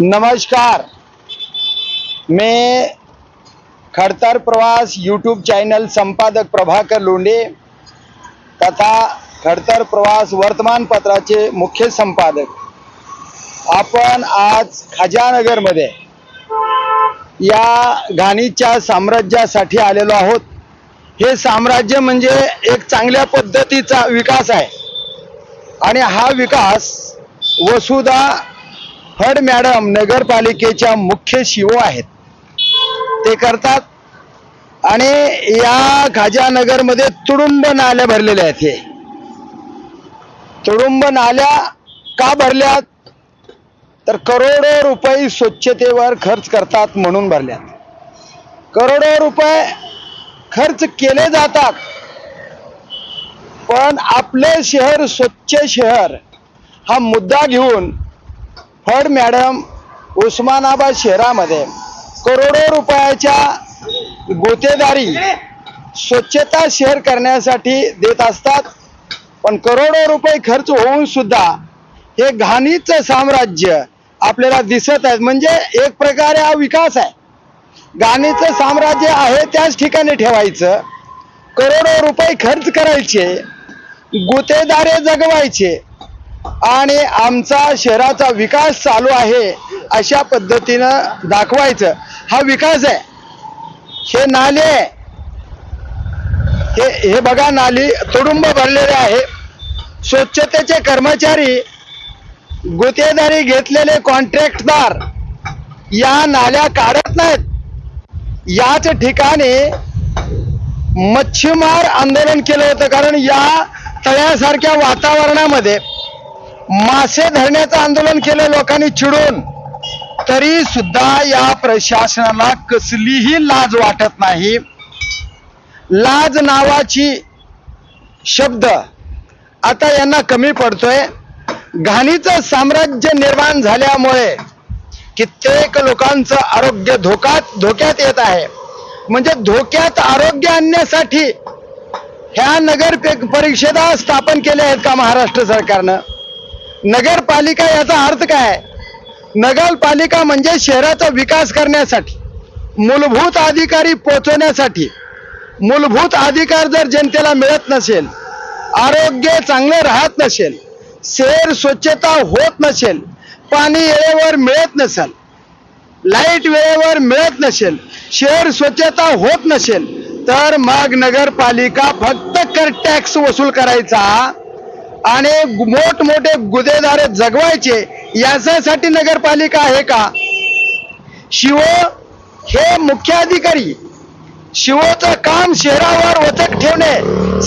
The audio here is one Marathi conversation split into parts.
नमस्कार. मैं खड़तर प्रवास यूट्यूब चैनल संपादक प्रभाकर लोंढे तथा खडतर प्रवास वर्तमानपत्राचे मुख्य संपादक. आपण आज खजानगरमध्ये या घाणीच्या साम्राज्यासाठी आलेलो आहोत. हे साम्राज्य म्हणजे एक चांगल्या पद्धतीचा विकास आहे. आणि हा विकास वसुधा फड मॅडम नगरपालिकेच्या मुख्य शिवो आहेत. ते करतात. आणि या खाजानगरमध्ये तुडुंब नाल्या भरलेल्या आहेत हे. तुडुंब नाल्या का भरल्यात? तर करोडो रुपये स्वच्छतेवर खर्च करतात म्हणून भरल्यात. करोडो रुपये खर्च केले जातात. पण आपले शहर स्वच्छ शहर हा मुद्दा घेऊन फड मॅडम उस्मानाबाद शहरामध्ये करोडो रुपयाच्या गोतेदारी स्वच्छता शेअर करण्यासाठी देत असतात. पण करोडो रुपये खर्च होऊन सुद्धा हे घाणीचं साम्राज्य आपल्याला दिसत आहे. म्हणजे एक प्रकारे हा विकास आहे. घाणीचं साम्राज्य आहे त्याच ठिकाणी ठेवायचं. करोडो रुपये खर्च करायचे. गुतेदारे जगवायचे. आणि आमचा शहराचा विकास चालू आहे अशा पद्धतीनं दाखवायचं. हा विकास आहे. हे नाले हे हे बघा नाली तुडुंब भरलेले आहे. स्वच्छतेचे कर्मचारी गुतेदारी घेतलेले कॉन्ट्रॅक्टदार या नाल्या काढत नाहीत. याच ठिकाणी मच्छीमार आंदोलन केलं होतं कारण या तळ्यासारख्या वातावरणामध्ये मासे धरण्याचं आंदोलन केलं लोकांनी चिडून. तरी सुद्धा या प्रशासनाला कसलीही लाज वाटत नाही. लाज नावाची शब्द आता यांना कमी पडतोय. घाणीचं साम्राज्य निर्माण झाल्यामुळे कित्येक लोकांचं आरोग्य धोकात धोक्यात येत आहे. म्हणजे धोक्यात आरोग्य आणण्यासाठी ह्या नगर परिषदा स्थापन केल्या आहेत का महाराष्ट्र सरकारनं? नगरपालिका याचा अर्थ काय? नगरपालिका म्हणजे शहराचा विकास करण्यासाठी मूलभूत अधिकारी पोचवण्यासाठी मूलभूत अधिकार जर जनतेला मिळत नसेल आरोग्य चांगलं राहत नसेल शहर स्वच्छता होत नसेल पाणी वेळेवर मिळत नसेल लाइट वेळेवर मिळत नसेल शहर स्वच्छता होत नसेल तर मग नगरपालिका फक्त कर टॅक्स वसूल करायचा. आणि मोठमोठे गुदेदारे जगवायचे याच्यासाठी नगरपालिका आहे का? शिव हे मुख्य अधिकारी शिवोचं काम शहरावर वचक ठेवणे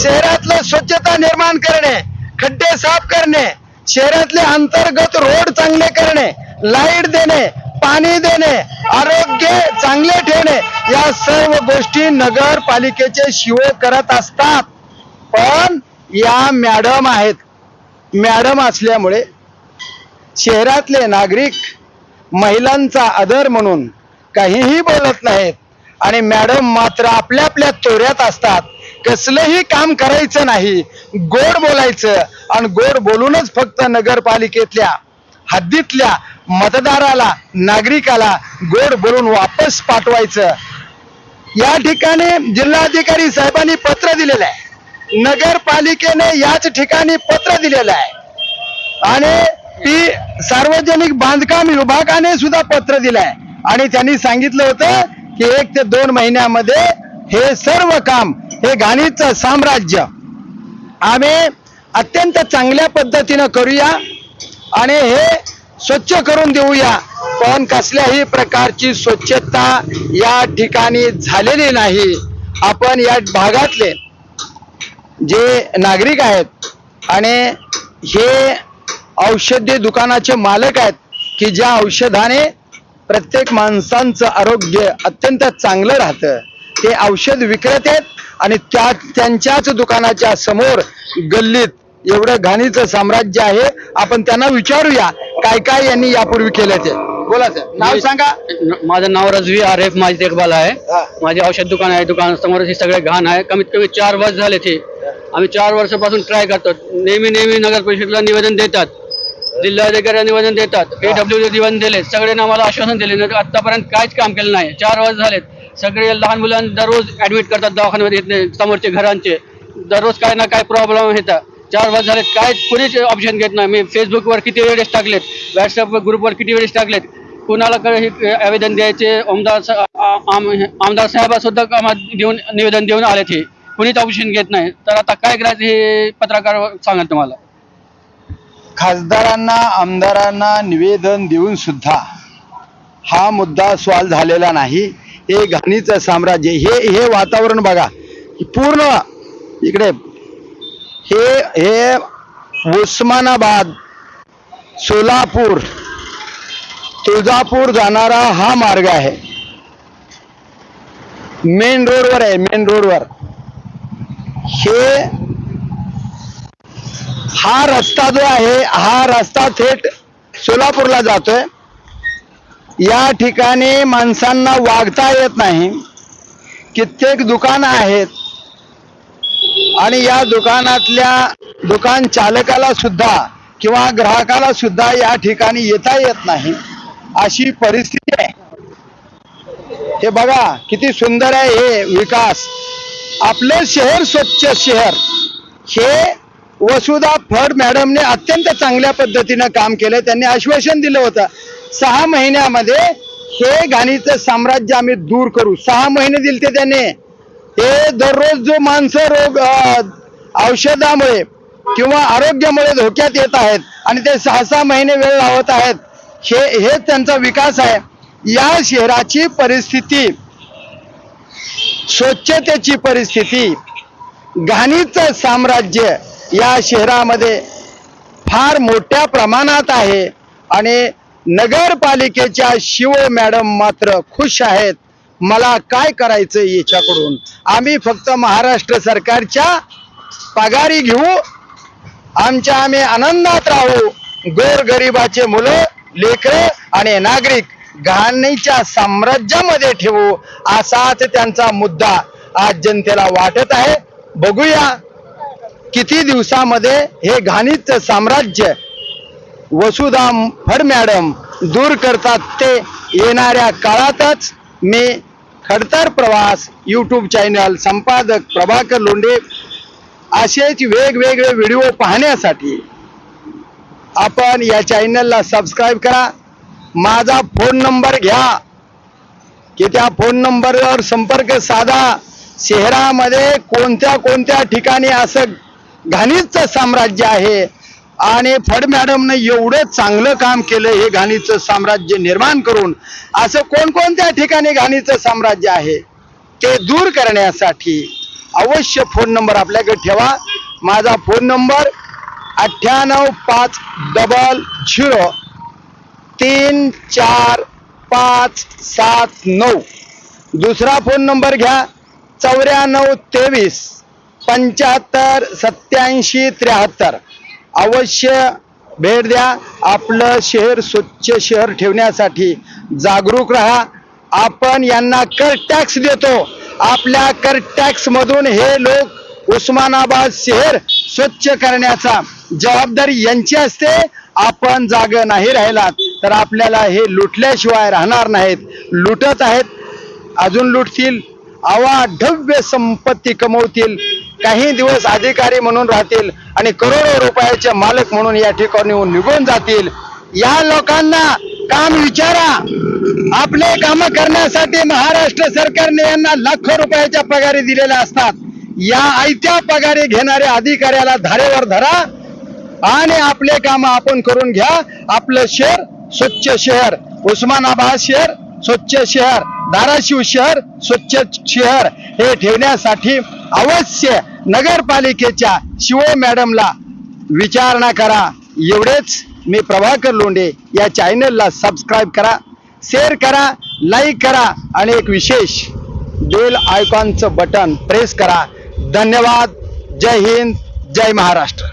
शहरातलं स्वच्छता निर्माण करणे खड्डे साफ करणे शहरातले अंतर्गत रोड चांगले करणे लाइट देणे पाणी देणे आरोग्य चांगले ठेवणे या सर्व गोष्टी नगरपालिकेचे शिव करत असतात. पण या मॅडम आहेत. मॅडम असल्यामुळे शहरातले नागरिक महिलांचा आदर म्हणून काहीही बोलत नाहीत. आणि मॅडम मात्र आपल्या आपल्या चोऱ्यात असतात. कसलंही काम करायचं नाही. गोड बोलायचं आणि गोड बोलूनच फक्त नगरपालिकेतल्या हद्दीतल्या मतदाराला नागरिकाला गोड बोलून वापस पाठवायचं. या ठिकाणी जिल्हाधिकारी साहेबांनी पत्र दिलेलं आहे. नगरपालिकेने याच ठिकाणी पत्र दिलेलं आहे. आणि ती सार्वजनिक बांधकाम विभागाने सुद्धा पत्र दिलंय. आणि त्यांनी सांगितलं होतं की एक ते दोन महिन्यामध्ये हे सर्व काम हे घाणीचं साम्राज्य आम्ही अत्यंत चांगल्या पद्धतीनं करूया आणि हे स्वच्छ करून देऊया. पण कसल्याही प्रकारची स्वच्छता या ठिकाणी झालेली नाही. आपण या भागातले जे नागरिक आहेत आणि हे औषधी दुकानाचे मालक आहेत की ज्या औषधाने प्रत्येक माणसांचं आरोग्य अत्यंत चांगलं राहतं. ते औषध विक्रेते आहेत आणि त्या त्यांच्याच दुकानाच्या समोर गल्लीत एवढं घाणीचं साम्राज्य आहे. आपण त्यांना विचारूया काय काय यांनी यापूर्वी केलं ते. बोला सर. नाव सांगा. माझं नाव रजवी आरेफ माझी देखभाल आहे. माझे औषध दुकान आहे. दुकान समोर हे सगळे घाण आहे. कमीत कमी चार वर्ष झाले ते आम्ही चार वर्षापासून ट्राय करतो. नेहमी नेहमी नगर परिषदेला निवेदन देतात. जिल्हाधिकारी निवेदन देतात. पीडब्ल्यू निवेदन दिले सगळ्यांना आम्हाला आश्वासन दिले नाही आतापर्यंत काहीच काम केलं नाही. चार वर्ष झालेत. सगळे लहान मुलांना दररोज ऍडमिट करतात दवाखान्यामध्ये येत नाही समोरचे घरांचे. दररोज काय ना काय प्रॉब्लेम येतात. चार वर्ष झालेत. काय कुणीच ऑप्शन घेत नाही. मी फेसबुकवर किती वेळेस टाकलेत? व्हॉट्सअप ग्रुपवर किती वेळेस टाकलेत? कुणाला हे आवेदन द्यायचे? आमदार आमदार साहेब सुद्धा कामात देऊन निवेदन देऊन आलेत हे. कुणीच ऑप्शन घेत नाही. तर आता काय करायचं हे पत्रकार सांगा तुम्हाला. खासदारांना आमदारांना निवेदन देऊन सुद्धा हा मुद्दा सॉल्व झालेला नाही. हे घाणीचं साम्राज्य हे हे वातावरण बघा. पूर्ण इकडे हे हे उस्मानाबाद सोलापूर तुळजापूर जाणारा हा मार्ग आहे. मेन रोडवर आहे मेन रोडवर. हे हा रस्ता जो आहे हा रस्ता थेट सोलापूरला जातोय. या ठिकाणी माणसांना वागता येत नाही. कित्येक दुकानं आहेत. आणि या दुकानातल्या दुकान चालकाला सुद्धा किंवा ग्राहकाला सुद्धा या ठिकाणी येता येत नाही. अशी परिस्थिती आहे. हे बघा किती सुंदर आहे हे विकास. आपलं शहर स्वच्छ शहर. हे वसुधा फड मॅडमने अत्यंत चांगल्या पद्धतीनं काम केलं त्यांनी आश्वासन दिलं होतं सहा महिन्यामध्ये हे घाणीचं साम्राज्य आम्ही दूर करू. सहा महिने दिले ते त्याने. हे दररोज जो माणसं रोग अं, औषधामुळे किंवा आरोग्यामुळे धोक्यात येत आहेत आणि ते सहा सहा महिने वेळ लावत आहेत हे हे त्यांचा विकास आहे. या शहराची परिस्थिती स्वच्छतेची परिस्थिती घाणीचं साम्राज्य या शहरामध्ये फार मोठ्या प्रमाणात आहे आणि नगरपालिकेच्या शिव मॅडम मात्र खुश आहेत. मला काय करायचं याच्याकडून? आम्ही फक्त महाराष्ट्र सरकारच्या पगारी घेऊ. आमच्या आम्ही आनंदात राहू. गोरगरिबाचे मुलं लेकरं आणि नागरिक घाणीच्या साम्राज्यामध्ये ठेवू असाच त्यांचा मुद्दा आज जनतेला वाटत आहे. बघूया किती दिवसामध्ये हे घाणीचं साम्राज्य वसुधा फड मॅडम दूर करतात ते येणाऱ्या काळातच. मी खडतर प्रवास यूट्यूब चॅनल संपादक प्रभाकर लोंढे असेच वेगवेगळे व्हिडिओ पाहण्यासाठी आपण या चॅनलला सबस्क्राईब करा. माझा फोन नंबर घ्या. की त्या फोन नंबरवर संपर्क साधा. शहरामध्ये कोणत्या कोणत्या ठिकाणी असं घाणीचं साम्राज्य आहे? आणि फड मॅडमने एवढं चांगलं काम केलं हे घाणीचं साम्राज्य निर्माण करून. असं कोणकोणत्या ठिकाणी घाणीचं साम्राज्य आहे? ते दूर करण्यासाठी अवश्य फोन नंबर आपल्याकडे ठेवा. माझा फोन नंबर अठ्ठ्याण्णव पाच डबल झिरो तीन चार पाच सात नऊ. दुसरा फोन नंबर घ्या. चौऱ्याण्णव तेवीस पंच्याहत्तर सत्याऐंशी त्र्याहत्तर. अवश्य भेट द्या. आपलं शहर स्वच्छ शहर ठेवण्यासाठी जागरूक राहा. आपण यांना कर टॅक्स देतो. आपल्या कर टॅक्समधून हे लोक उस्मानाबाद शहर स्वच्छ करण्याचा जबाबदारी यांची असते. आपण जाग नाही राहिलात. तर आपल्याला हे लुटल्याशिवाय राहणार नाहीत. लुटत आहेत अजून लुटतील. अवाढव्य संपत्ती कमवतील. काही दिवस अधिकारी म्हणून राहतील आणि करोडो रुपयाचे मालक म्हणून या ठिकाणी निघून जातील. या लोकांना काम विचारा. आपले काम करण्यासाठी महाराष्ट्र सरकारने यांना लाखो रुपयाच्या पगारी दिलेल्या असतात. या आयत्या पगारी घेणाऱ्या अधिकाऱ्याला धारेवर धरा आणि आपले काम आपण करून घ्या. आपलं शेअर स्वच्छ शहर उस्मानाबाद शहर स्वच्छ शहर धाराशिव शहर स्वच्छ शहर हे ठेवण्यासाठी अवश्य नगरपालिकेच्या शिव मॅडमला विचारणा करा. एवढेच मी प्रभाकर लोंढे या चॅनलला सबस्क्राईब करा शेअर करा लाईक करा आणि एक विशेष बेल आयकॉनचं बटन प्रेस करा. धन्यवाद. जय हिंद. जय महाराष्ट्र.